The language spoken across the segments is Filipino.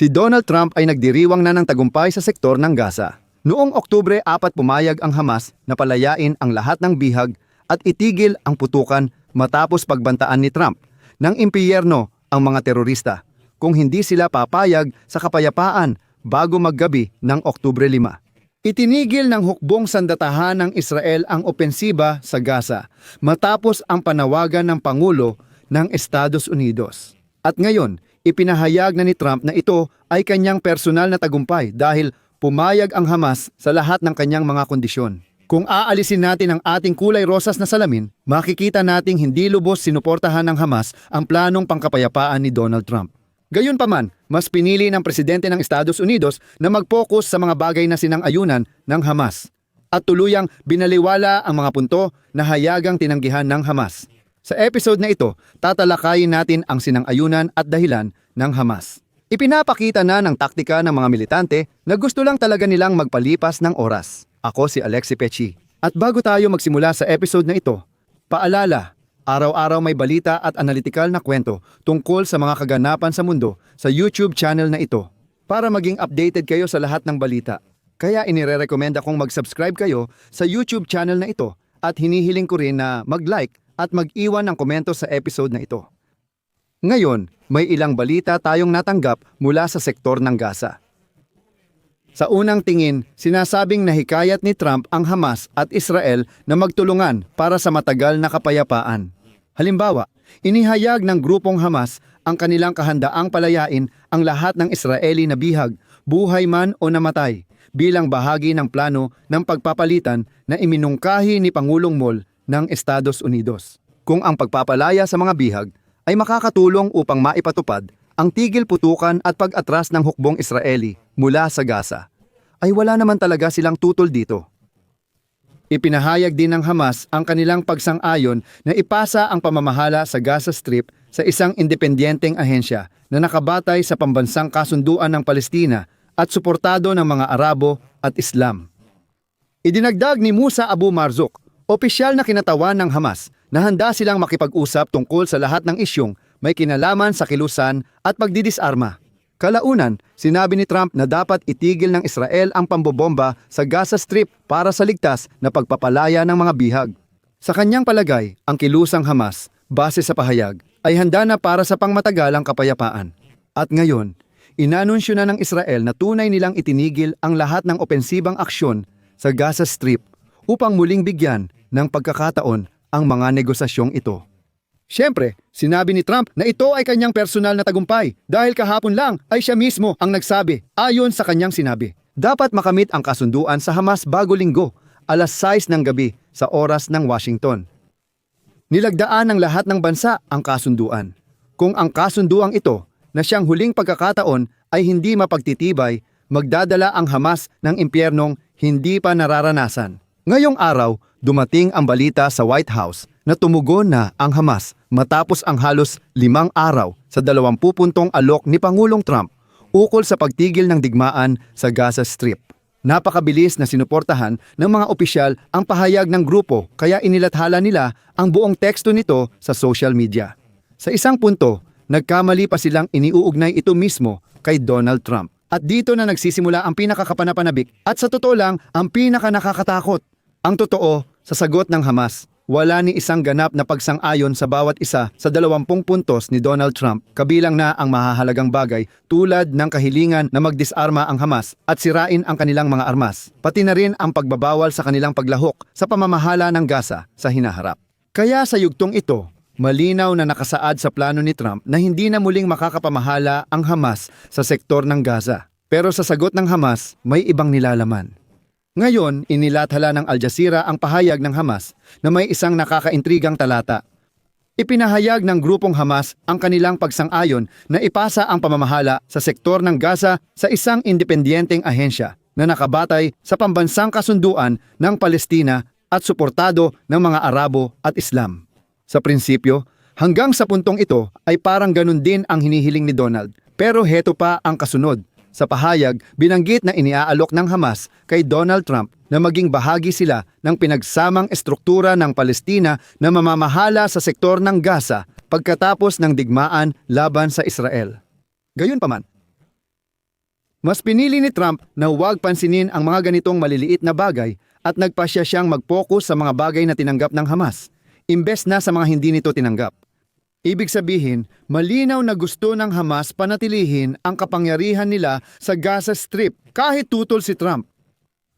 Si Donald Trump ay nagdiriwang na ng tagumpay sa sektor ng Gaza. Noong Oktubre 4 pumayag ang Hamas na palayain ang lahat ng bihag at itigil ang putukan matapos pagbantaan ni Trump ng impiyerno ang mga terorista kung hindi sila papayag sa kapayapaan bago maggabi ng Oktubre 5. Itinigil ng hukbong sandatahan ng Israel ang opensiba sa Gaza matapos ang panawagan ng Pangulo ng Estados Unidos. At ngayon, ipinahayag na ni Trump na ito ay kanyang personal na tagumpay dahil pumayag ang Hamas sa lahat ng kanyang mga kondisyon. Kung aalisin natin ang ating kulay rosas na salamin, makikita nating hindi lubos sinuportahan ng Hamas ang planong pangkapayapaan ni Donald Trump. Gayunpaman, mas pinili ng presidente ng Estados Unidos na mag-focus sa mga bagay na sinang-ayunan ng Hamas at tuluyang binaliwala ang mga punto na hayagang tinanggihan ng Hamas. Sa episode na ito, tatalakayin natin ang sinang-ayunan at dahilan ng Hamas. Ipinapakita na ng taktika ng mga militante na gusto lang talaga nilang magpalipas ng oras. Ako si Alexi Pechi. At bago tayo magsimula sa episode na ito, paalala, araw-araw may balita at analytical na kwento tungkol sa mga kaganapan sa mundo sa YouTube channel na ito. Para maging updated kayo sa lahat ng balita, kaya inirerekomenda kong mag-subscribe kayo sa YouTube channel na ito at hinihiling ko rin na mag-like at mag-iwan ng komento sa episode na ito. Ngayon, may ilang balita tayong natanggap mula sa sektor ng Gaza. Sa unang tingin, sinasabing nahikayat ni Trump ang Hamas at Israel na magtulungan para sa matagal na kapayapaan. Halimbawa, inihayag ng grupong Hamas ang kanilang kahandaang palayain ang lahat ng Israeli na bihag, buhay man o namatay, bilang bahagi ng plano ng pagpapalitan na iminungkahi ni Pangulong Mol ng Estados Unidos. Kung ang pagpapalaya sa mga bihag ay makakatulong upang maipatupad ang tigil putukan at pag-atras ng hukbong Israeli mula sa Gaza, ay wala naman talaga silang tutol dito. Ipinahayag din ng Hamas ang kanilang pagsang-ayon na ipasa ang pamamahala sa Gaza Strip sa isang independenteng ahensya na nakabatay sa pambansang kasunduan ng Palestina at suportado ng mga Arabo at Islam. Idinagdag ni Musa Abu Marzuk, opisyal na kinatawan ng Hamas, na handa silang makipag-usap tungkol sa lahat ng isyong may kinalaman sa kilusan at pagdidisarma. Kalaunan, sinabi ni Trump na dapat itigil ng Israel ang pambobomba sa Gaza Strip para sa ligtas na pagpapalaya ng mga bihag. Sa kanyang palagay, ang kilusang Hamas, base sa pahayag, ay handa na para sa pangmatagalang kapayapaan. At ngayon, inanunsyo na ng Israel na tunay nilang itinigil ang lahat ng opensibang aksyon sa Gaza Strip upang muling bigyan ng pagkakataon ang mga negosasyong ito. Siyempre, sinabi ni Trump na ito ay kanyang personal na tagumpay dahil kahapon lang ay siya mismo ang nagsabi ayon sa kanyang sinabi. Dapat makamit ang kasunduan sa Hamas bago linggo, alas 6 ng gabi sa oras ng Washington. Nilagdaan ng lahat ng bansa ang kasunduan. Kung ang kasunduang ito na siyang huling pagkakataon ay hindi mapagtitibay, magdadala ang Hamas ng impyernong hindi pa nararanasan. Ngayong araw, dumating ang balita sa White House na tumugon na ang Hamas matapos ang halos limang araw sa 20 puntong alok ni Pangulong Trump ukol sa pagtigil ng digmaan sa Gaza Strip. Napakabilis na sinuportahan ng mga opisyal ang pahayag ng grupo kaya inilathala nila ang buong teksto nito sa social media. Sa isang punto, nagkamali pa silang iniuugnay ito mismo kay Donald Trump. At dito na nagsisimula ang pinakakapanapanabik at sa totoo lang ang pinakanakakatakot. Ang totoo, sa sagot ng Hamas, wala ni isang ganap na pagsang-ayon sa bawat isa sa 20 puntos ni Donald Trump, kabilang na ang mahahalagang bagay tulad ng kahilingan na magdisarma ang Hamas at sirain ang kanilang mga armas, pati na rin ang pagbabawal sa kanilang paglahok sa pamamahala ng Gaza sa hinaharap. Kaya sa yugtong ito, malinaw na nakasaad sa plano ni Trump na hindi na muling makakapamahala ang Hamas sa sektor ng Gaza. Pero sa sagot ng Hamas, may ibang nilalaman. Ngayon, inilathala ng Al Jazeera ang pahayag ng Hamas na may isang nakakaintrigang talata. Ipinahayag ng grupong Hamas ang kanilang pagsang-ayon na ipasa ang pamamahala sa sektor ng Gaza sa isang independenteng ahensya na nakabatay sa pambansang kasunduan ng Palestina at suportado ng mga Arabo at Islam. Sa prinsipyo, hanggang sa puntong ito ay parang ganun din ang hinihiling ni Donald. Pero heto pa ang kasunod. Sa pahayag, binanggit na iniaalok ng Hamas kay Donald Trump na maging bahagi sila ng pinagsamang estruktura ng Palestina na mamamahala sa sektor ng Gaza pagkatapos ng digmaan laban sa Israel. Gayunpaman, Mas pinili ni Trump na huwag pansinin ang mga ganitong maliliit na bagay at nagpasya siyang mag-focus sa mga bagay na tinanggap ng Hamas, imbes na sa mga hindi nito tinanggap. Ibig sabihin, malinaw na gusto ng Hamas panatilihin ang kapangyarihan nila sa Gaza Strip kahit tutol si Trump.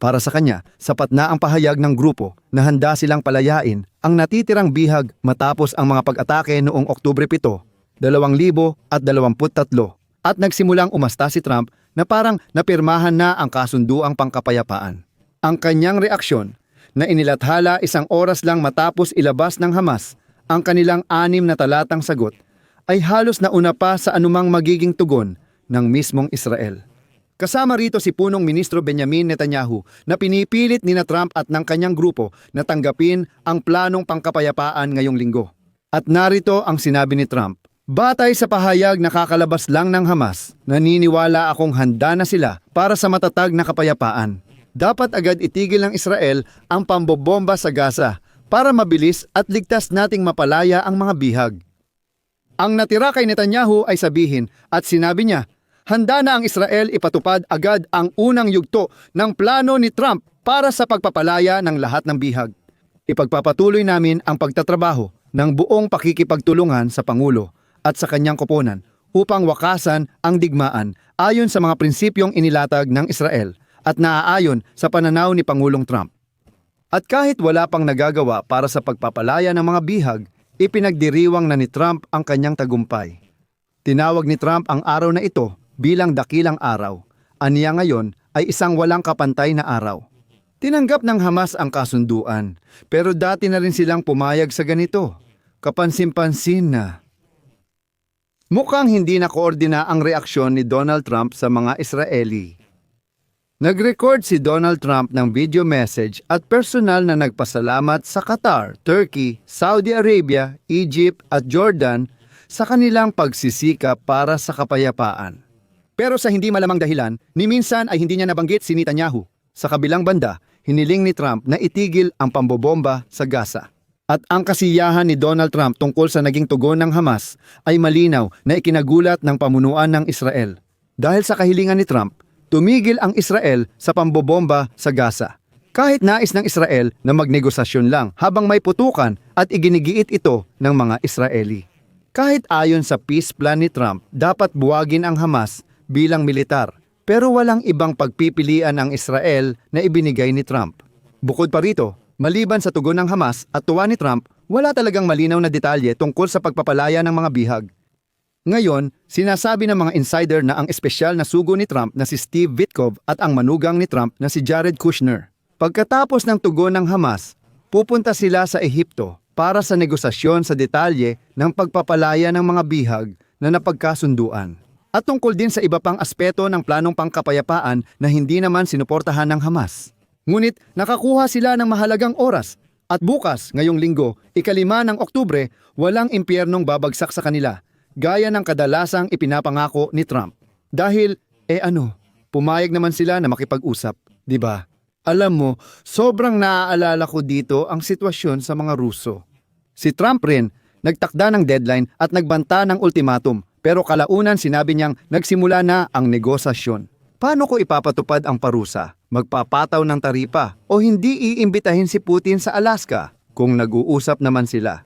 Para sa kanya, sapat na ang pahayag ng grupo na handa silang palayain ang natitirang bihag matapos ang mga pag-atake noong Oktubre 7, 2023 at nagsimulang umasta si Trump na parang napirmahan na ang kasunduang pangkapayapaan. Ang kanyang reaksyon na inilathala isang oras lang matapos ilabas ng Hamas ang kanilang anim na talatang sagot ay halos nauna pa sa anumang magiging tugon ng mismong Israel. Kasama rito si punong ministro Benjamin Netanyahu na pinipilit ni na Trump at ng kanyang grupo na tanggapin ang planong pangkapayapaan ngayong linggo. At narito ang sinabi ni Trump, Batay sa pahayag na kakalabas lang ng Hamas, naniniwala akong handa na sila para sa matatag na kapayapaan. Dapat agad itigil ng Israel ang pambobomba sa Gaza para mabilis at ligtas nating mapalaya ang mga bihag. Ang natira kay Netanyahu ay sabihin at sinabi niya, handa na ang Israel ipatupad agad ang unang yugto ng plano ni Trump para sa pagpapalaya ng lahat ng bihag. Ipagpapatuloy namin ang pagtatrabaho ng buong pakikipagtulungan sa Pangulo at sa kanyang koponan upang wakasan ang digmaan ayon sa mga prinsipyong inilatag ng Israel at naaayon sa pananaw ni Pangulong Trump. At kahit wala pang nagagawa para sa pagpapalaya ng mga bihag, ipinagdiriwang na ni Trump ang kanyang tagumpay. Tinawag ni Trump ang araw na ito bilang dakilang araw. Aniya ngayon ay isang walang kapantay na araw. Tinanggap ng Hamas ang kasunduan, pero dati na rin silang pumayag sa ganito. Kapansin-pansin na. Mukhang hindi na koordina ang reaksyon ni Donald Trump sa mga Israeli. Nag-record si Donald Trump ng video message at personal na nagpasalamat sa Qatar, Turkey, Saudi Arabia, Egypt at Jordan sa kanilang pagsisikap para sa kapayapaan. Pero sa hindi malamang dahilan, ni minsan ay hindi niya nabanggit si Netanyahu. Sa kabilang banda, hiniling ni Trump na itigil ang pambobomba sa Gaza. At ang kasiyahan ni Donald Trump tungkol sa naging tugon ng Hamas ay malinaw na ikinagulat ng pamunuan ng Israel. Dahil sa kahilingan ni Trump, tumigil ang Israel sa pambobomba sa Gaza. Kahit nais ng Israel na magnegosasyon lang habang may putukan at iginigiit ito ng mga Israeli. Kahit ayon sa peace plan ni Trump, dapat buwagin ang Hamas bilang militar, pero walang ibang pagpipilian ang Israel na ibinigay ni Trump. Bukod pa rito, maliban sa tugon ng Hamas at tuwa ni Trump, wala talagang malinaw na detalye tungkol sa pagpapalaya ng mga bihag. Ngayon, sinasabi ng mga insider na ang espesyal na sugo ni Trump na si Steve Witkoff at ang manugang ni Trump na si Jared Kushner. Pagkatapos ng tugon ng Hamas, pupunta sila sa Ehipto para sa negosasyon sa detalye ng pagpapalaya ng mga bihag na napagkasunduan. At tungkol din sa iba pang aspeto ng planong pangkapayapaan na hindi naman sinuportahan ng Hamas. Ngunit nakakuha sila ng mahalagang oras at bukas, ngayong linggo, ikalima ng Oktubre, walang impyernong babagsak sa kanila, gaya ng kadalasang ipinapangako ni Trump. Dahil, eh ano, pumayag naman sila na makipag-usap, di ba? Alam mo, sobrang naaalala ko dito ang sitwasyon sa mga Ruso. Si Trump rin, nagtakda ng deadline at nagbanta ng ultimatum, pero kalaunan sinabi niyang nagsimula na ang negosasyon. Paano ko ipapatupad ang parusa? Magpapataw ng taripa o hindi iimbitahin si Putin sa Alaska kung nag-uusap naman sila?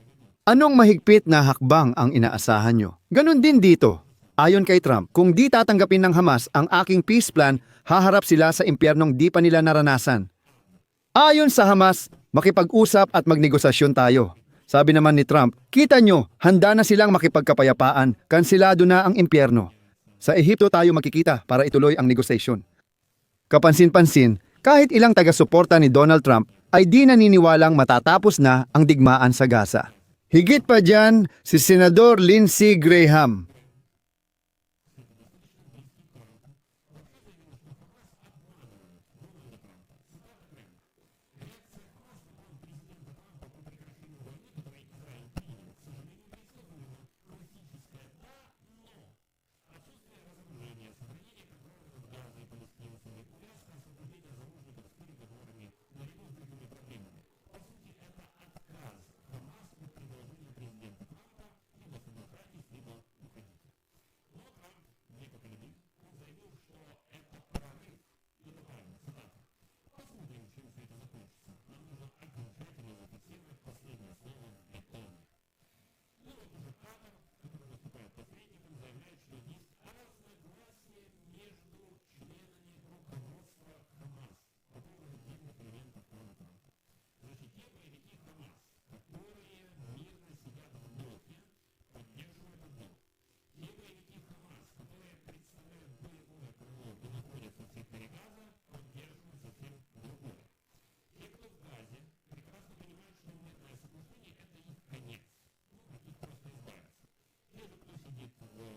Anong mahigpit na hakbang ang inaasahan nyo? Ganon din dito. Ayon kay Trump, kung di tatanggapin ng Hamas ang aking peace plan, haharap sila sa impyernong di pa nila naranasan. Ayon sa Hamas, makipag-usap at magnegosasyon tayo. Sabi naman ni Trump, kita nyo, handa na silang makipagkapayapaan, kansilado na ang impyerno. Sa Ehipto tayo makikita para ituloy ang negosasyon. Kapansin-pansin, kahit ilang taga-suporta ni Donald Trump ay di naniniwalang matatapos na ang digmaan sa Gaza. Higit pa dyan, si Senador Lindsey Graham people